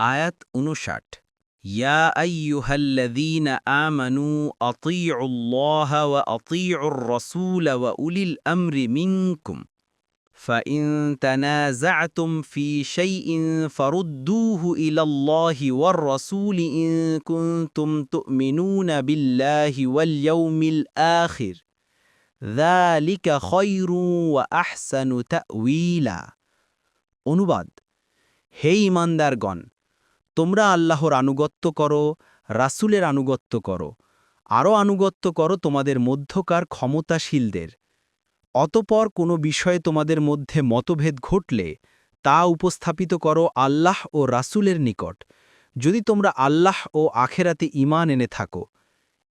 আয়াত উনষাট ইয়া আইয়ুহাল্লাযীন আমানু আতিউল্লাহ ওয়া আতিউর রাসূল ওয়া উলিল আমরি মিনকুম فإن تنازعتم في شيء فردوه إلى الله والرسول إن كنتم تؤمنون بالله واليوم الآخر ذلك خير وأحسن تأويلا অনুবাদ হে ইমানদারগণ তোমরা আল্লাহর আনুগত্য করো, রাসূলের আনুগত্য করো, আরও আনুগত্য করো তোমাদের মধ্যকার ক্ষমতাশীলদের। অতপর কোনো বিষয়ে তোমাদের মধ্যে মতভেদ ঘটলে তা উপস্থাপিত করো আল্লাহ ও রাসূলের নিকট। যদি তোমরা আল্লাহ ও আখেরাতে ঈমান এনে থাকো,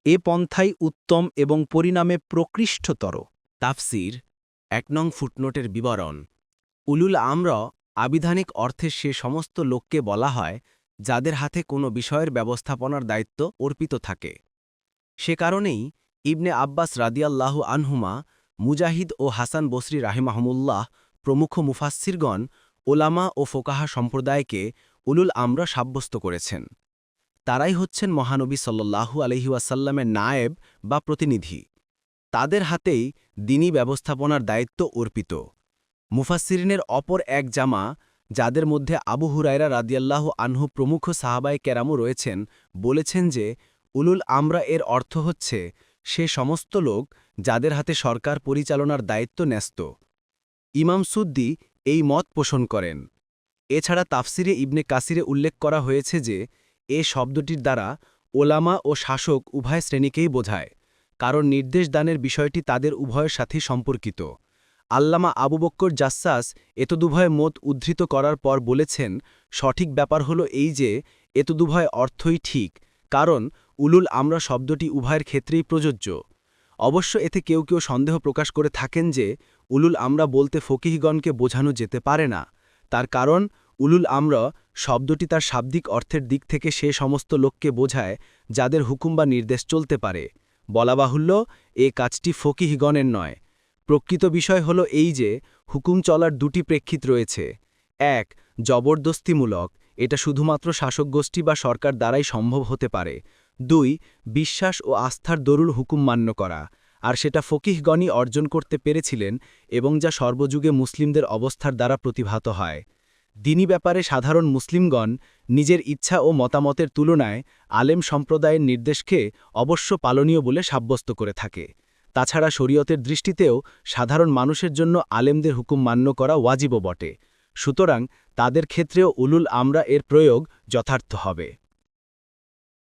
এ পন্থাই উত্তম এবং পরিণামে প্রকৃষ্টতর। তাফসির, এক নং ফুটনোটের বিবরণ। উলুল আমরা, আবিধানিক অর্থে সে সমস্ত লোককে বলা হয় যাদের হাতে কোনো বিষয়ের ব্যবস্থাপনার দায়িত্ব অর্পিত থাকে। সে কারণেই ইবনে আব্বাস রাদিয়াল্লাহু আনহুমা, মুজাহিদ ও হাসান বসরি রাহিমাহমুল্লাহ প্রমুখ মুফাসসিরগণ, ওলামা ও ফোকাহা সম্প্রদায়কে উলুল আমরা সাব্যস্ত করেছেন। তারাই হচ্ছেন মহানবী সাল্লাল্লাহু আলহিউসাল্লামের নায়েব বা প্রতিনিধি। তাদের হাতেই দিনী ব্যবস্থাপনার দায়িত্ব অর্পিত। মুফাসসিরিনের অপর এক জামা যাদের মধ্যে আবু হুরায়রা রাদিয়াল্লাহ আনহু প্রমুখ সাহাবায় কেরামও রয়েছেন, বলেছেন যে, উলুল আমরা এর অর্থ হচ্ছে, সে সমস্ত লোক যাদের হাতে সরকার পরিচালনার দায়িত্ব ন্যস্ত। ইমাম সুদ্দি এই মত পোষণ করেন। এছাড়া তাফসিরে ইবনে কাসিরে উল্লেখ করা হয়েছে যে, এ শব্দটির দ্বারা ওলামা ও শাসক উভয় শ্রেণীকেই বোঝায়, কারণ নির্দেশ দানের বিষয়টি তাদের উভয়ের সাথে সম্পর্কিত। আল্লামা আবু বক্কর জাসাস এতদুভয় মত উদ্ধৃত করার পর বলেছেন, সঠিক ব্যাপার হলো এই যে, এতদুভয় অর্থই ঠিক, কারণ উলুল আমরা শব্দটি উভয়ের ক্ষেত্রেই প্রযোজ্য। অবশ্য এতে কেউ কেউ সন্দেহ প্রকাশ করে থাকেন যে, উলুল আমরা বলতে ফকিহগণকে বোঝানো যেতে পারে না। তার কারণ, উলুল আমরা শব্দটি তার শাব্দিক অর্থের দিক থেকে সে সমস্ত লোককে বোঝায়, যাদের হুকুম বা নির্দেশ চলতে পারে। বলা বাহুল্য, এ কাজটি ফকিহগণের নয়। প্রকৃত বিষয় হল এই যে, হুকুম চলার দুটি প্রেক্ষিত রয়েছে। এক, জবরদস্তিমূলক, এটা শুধুমাত্র শাসক গোষ্ঠী বা সরকার দ্বারাই সম্ভব হতে পারে। দুই, বিশ্বাস ও আস্থার দরুল হুকুম মান্য করা, আর সেটা ফকিহগণই অর্জন করতে পেরেছিলেন এবং যা সর্বযুগে মুসলিমদের অবস্থার দ্বারা প্রতিভাত হয়। দিনী ব্যাপারে সাধারণ মুসলিমগণ নিজের ইচ্ছা ও মতামতের তুলনায় আলেম সম্প্রদায়ের নির্দেশকে অবশ্য পালনীয় বলে সাব্যস্ত করে থাকে। তাছাড়া শরীয়তের দৃষ্টিতেও সাধারণ মানুষের জন্য আলেমদের হুকুম মান্য করা ওয়াজিবও বটে। সুতরাং তাদের ক্ষেত্রেও উলুল আমরা এর প্রয়োগ যথার্থ হবে।